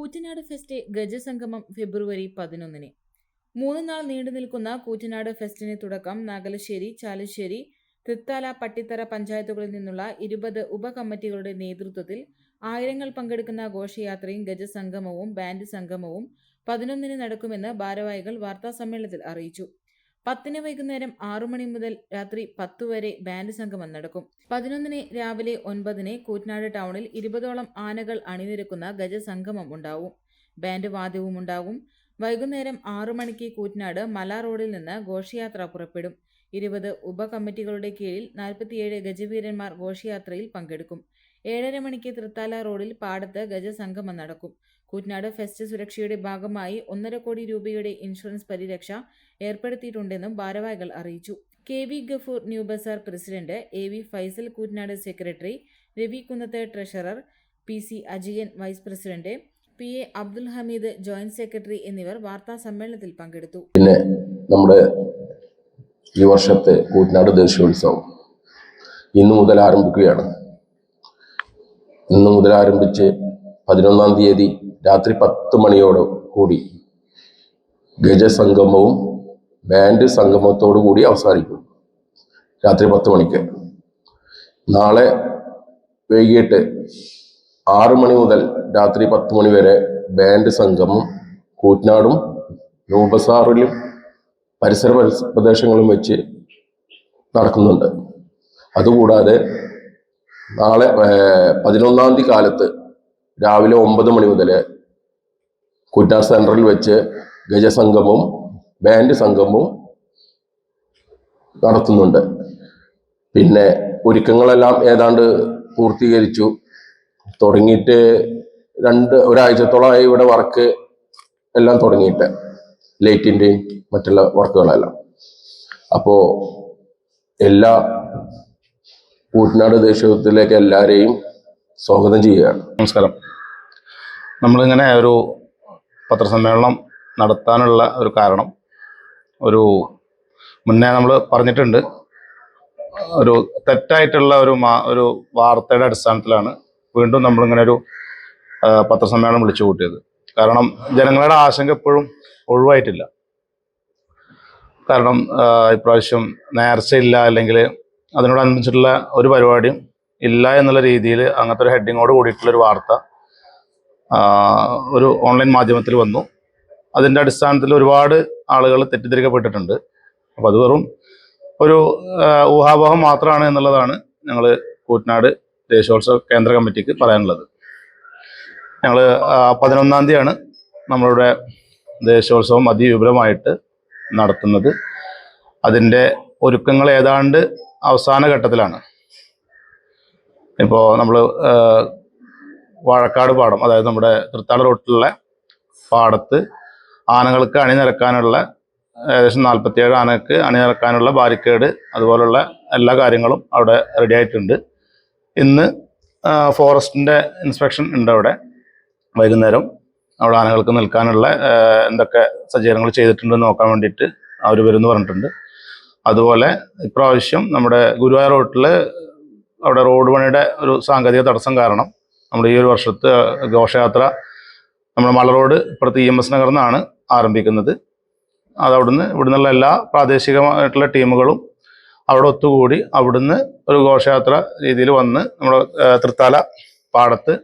Koottanad fest ഗജസംഗമം ഫെബ്രുവരി പതിനൊന്നിന്. മൂന്ന് നാൾ നീണ്ടു നിൽക്കുന്ന കൂറ്റനാട് ഫെസ്റ്റിന് തുടക്കം നാഗലശ്ശേരി ചാലുശ്ശേരി തൃത്താല പട്ടിത്തറ പഞ്ചായത്തുകളിൽ നിന്നുള്ള ഇരുപത് ഉപകമ്മിറ്റികളുടെ നേതൃത്വത്തിൽ ആയിരങ്ങൾ പങ്കെടുക്കുന്ന ഘോഷയാത്രയും ഗജസംഗമവും ബാൻഡ് സംഗമവും പതിനൊന്നിന് നടക്കുമെന്ന് ഭാരവാഹികൾ വാർത്താസമ്മേളനത്തിൽ അറിയിച്ചു. പത്തിന് വൈകുന്നേരം ആറു മണി മുതൽ രാത്രി പത്തു വരെ ബാൻഡ് സംഗമം നടക്കും പതിനൊന്നിന് രാവിലെ ഒൻപതിന് കൂറ്റനാട് ടൗണിൽ ഇരുപതോളം ആനകൾ അണിനിരക്കുന്ന ഗജസംഗമം ഉണ്ടാവും. ബാൻഡ് വാദ്യവും ഉണ്ടാവും. വൈകുന്നേരം ആറു മണിക്ക് കൂറ്റനാട് മല റോഡിൽ നിന്ന് ഘോഷയാത്ര പുറപ്പെടും. ഇരുപത് ഉപകമ്മിറ്റികളുടെ കീഴിൽ നാൽപ്പത്തിയേഴ് ഗജവീരന്മാർ ഘോഷയാത്രയിൽ പങ്കെടുക്കും. ഏഴര മണിക്ക് തൃത്താല റോഡിൽ പാടത്ത് ഗജസംഗമം നടക്കും. കൂറ്റനാട് ഫെസ്റ്റ് സുരക്ഷയുടെ ഭാഗമായി ഒന്നര കോടി രൂപയുടെ ഇൻഷുറൻസ് പരിരക്ഷ ഏർപ്പെടുത്തിയിട്ടുണ്ടെന്നും ഭാരവാഹികൾ അറിയിച്ചു. K V Gafoor New Bazar president A V Faisal Koottanad secretary Ravi Kunnath treasurer P C Ajayan vice president P A Abdul Hameed joint secretary എന്നിവർ വാർത്താ സമ്മേളനത്തിൽ പങ്കെടുത്തു. പിന്നെ നമ്മുടെ ഈ വർഷത്തെ കൂറ്റനാട് ദേശീയോത്സവം ഇന്നു മുതൽ ആരംഭിക്കുകയാണ്. ഇന്നു മുതൽ ആരംഭിച്ച് പതിനൊന്നാം തീയതി രാത്രി പത്ത് മണിയോട് കൂടി ഗജസംഗമവും ബാൻഡ് സംഗമത്തോടു കൂടി അവസാനിക്കും രാത്രി പത്ത് മണിക്ക്. നാളെ വൈകിട്ട് ആറു മണി മുതൽ രാത്രി പത്ത് മണി വരെ ബാൻഡ് സംഗമം കൂറ്റനാടും രൂപസാറിലും പരിസര പ്രദേശങ്ങളും വെച്ച് നടക്കുന്നുണ്ട്. അതുകൂടാതെ നാളെ പതിനൊന്നാം തീയതി കാലത്ത് രാവിലെ ഒമ്പത് മണി മുതൽ കുറ്റ സെന്ററിൽ വെച്ച് ഗജസംഗമവും ബാൻഡ് സംഗമവും നടത്തുന്നുണ്ട്. പിന്നെ ഒരുക്കങ്ങളെല്ലാം ഏതാണ്ട് പൂർത്തീകരിച്ചു. തുടങ്ങിയിട്ട് രണ്ട് ഒരാഴ്ചത്തോളമായി ഇവിടെ വർക്ക് എല്ലാം തുടങ്ങിയിട്ട് ലൈറ്റിന്റെയും മറ്റുള്ള വർക്കുകളെല്ലാം. അപ്പോൾ എല്ലാ കൂട്ടനാട് ദേശീയത്തിലേക്ക് എല്ലാവരെയും സ്വാഗതം ചെയ്യുകയാണ്. നമസ്കാരം. നമ്മളിങ്ങനെ ഒരു പത്രസമ്മേളനം നടത്താനുള്ള ഒരു കാരണം ഒരു മുന്നേ നമ്മൾ പറഞ്ഞിട്ടുണ്ട് ഒരു തെറ്റായിട്ടുള്ള ഒരു മാ ഒരു വാർത്തയുടെ അടിസ്ഥാനത്തിലാണ് വീണ്ടും നമ്മളിങ്ങനെ ഒരു പത്രസമ്മേളനം വിളിച്ചു കൂട്ടിയത്. കാരണം ജനങ്ങളുടെ ആശങ്ക എപ്പോഴും ഒഴിവായിട്ടില്ല. കാരണം ഇപ്രാവശ്യം നേർച്ചയില്ല അല്ലെങ്കിൽ അതിനോടനുബന്ധിച്ചിട്ടുള്ള ഒരു പരിപാടിയും ഇല്ല എന്നുള്ള രീതിയിൽ അങ്ങനത്തെ ഒരു ഹെഡിങ്ങോട് കൂടിയിട്ടുള്ളൊരു വാർത്ത ഒരു ഓൺലൈൻ മാധ്യമത്തിൽ വന്നു. അതിന്റെ അടിസ്ഥാനത്തിൽ ഒരുപാട് ആളുകൾ തെറ്റിദ്ധരിക്കപ്പെട്ടിട്ടുണ്ട്. അപ്പോൾ അത് വെറും ഒരു ഊഹാപോഹം മാത്രമാണ് എന്നുള്ളതാണ് ഞങ്ങൾ കൂറ്റനാട് ദേശോത്സവ കേന്ദ്ര കമ്മിറ്റിക്ക് പറയാനുള്ളത്. ഞങ്ങൾ പതിനൊന്നാം തീയതിയാണ് നമ്മളുടെ ദേശോത്സവം അതിവിപുലമായിട്ട് നടത്തുന്നത്. അതിന്റെ ഒരുക്കങ്ങൾ ഏതാണ്ട് അവസാന ഘട്ടത്തിലാണ്. ഇപ്പോൾ നമ്മൾ വാഴക്കാട് പാടം അതായത് നമ്മുടെ തൃത്താല റോട്ടിലുള്ള പാടത്ത് ആനകൾക്ക് അണിനിരക്കാനുള്ള ഏകദേശം നാൽപ്പത്തിയേഴ് ആനകൾക്ക് അണിനിരക്കാനുള്ള ബാരിക്കേഡ് അതുപോലുള്ള എല്ലാ കാര്യങ്ങളും അവിടെ റെഡി ആയിട്ടുണ്ട്. ഇന്ന് ഫോറസ്റ്റിന്റെ ഇൻസ്പെക്ഷൻ ഉണ്ട് അവിടെ. വൈകുന്നേരം അവിടെ ആനകൾക്ക് നിൽക്കാനുള്ള എന്തൊക്കെ സജ്ജീകരണങ്ങൾ ചെയ്തിട്ടുണ്ടെന്ന് നോക്കാൻ വേണ്ടിയിട്ട് അവർ വരുമെന്ന് പറഞ്ഞിട്ടുണ്ട്. അതുപോലെ ഇപ്രാവശ്യം നമ്മുടെ ഗുരുവായൂർ റോട്ടിൽ അവിടെ റോഡ് പണിയുടെ ഒരു സാങ്കേതിക തടസ്സം കാരണം നമ്മുടെ ഈ ഒരു വർഷത്തെ ഘോഷയാത്ര നമ്മൾ മലറോഡ് ഇപ്പുറത്ത് ഇ എം എസ് നഗറിൽ നിന്നാണ് ആരംഭിക്കുന്നത്. അത് അവിടുന്ന് ഇവിടുന്നുള്ള എല്ലാ പ്രാദേശികമായിട്ടുള്ള ടീമുകളും അവിടെ ഒത്തുകൂടി അവിടുന്ന് ഒരു ഘോഷയാത്ര രീതിയിൽ വന്ന് നമ്മുടെ തൃത്താല പാടത്ത്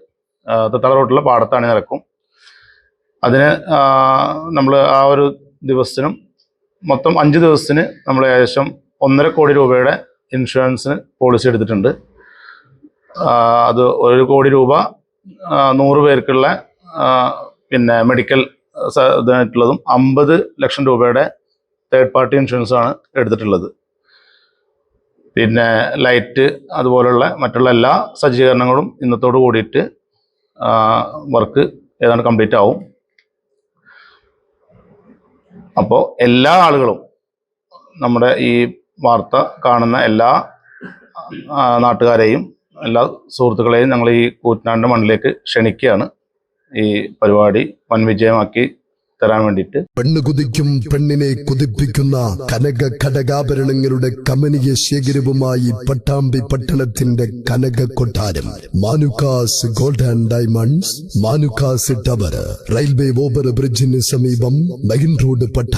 തൃത്താല റോഡിലെ പാടത്താണ് നടക്കും. അതിന് നമ്മൾ ആ ഒരു ദിവസത്തിനും മൊത്തം അഞ്ച് ദിവസത്തിന് നമ്മൾ ഏകദേശം ഒന്നര കോടി രൂപയുടെ ഇൻഷുറൻസിന് പോളിസി എടുത്തിട്ടുണ്ട്. അത് ഒരു കോടി രൂപ നൂറ് പേർക്കുള്ള പിന്നെ മെഡിക്കൽ ഇതായിട്ടുള്ളതും അമ്പത് ലക്ഷം രൂപയുടെ തേർഡ് പാർട്ടി ഇൻഷുറൻസ് ആണ് എടുത്തിട്ടുള്ളത്. പിന്നെ ലൈറ്റ് അതുപോലുള്ള മറ്റുള്ള എല്ലാ സജ്ജീകരണങ്ങളും ഇന്നത്തോട് കൂടിയിട്ട് വർക്ക് ഏതാണ്ട് കംപ്ലീറ്റ് ആവും. അപ്പോൾ എല്ലാ ആളുകളും നമ്മുടെ ഈ വാർത്ത കാണുന്ന എല്ലാ നാട്ടുകാരെയും എല്ലാ സുഹൃത്തുക്കളെയും ഞങ്ങൾ ഈ കൂറ്റനാടിന്റെ മണ്ണിലേക്ക് ക്ഷണിക്കുകയാണ്. ഈ പരിപാടി വൻ വിജയമാക്കി തരാൻ വേണ്ടിയിട്ട്. പെണ്ണ് കുതിക്കും പെണ്ണിനെ കുതിപ്പിക്കുന്ന കനക ഘടകാഭരണങ്ങളുടെ കമനീയ ശേഖരവുമായി പട്ടാമ്പി പട്ടണത്തിന്റെ കനക കൊട്ടാരം. Manukkas gold and diamonds Manukkas tower railway over ബ്രിഡ്ജിന് സമീപം മെയിൻ റോഡ് പട്ടാമ്പി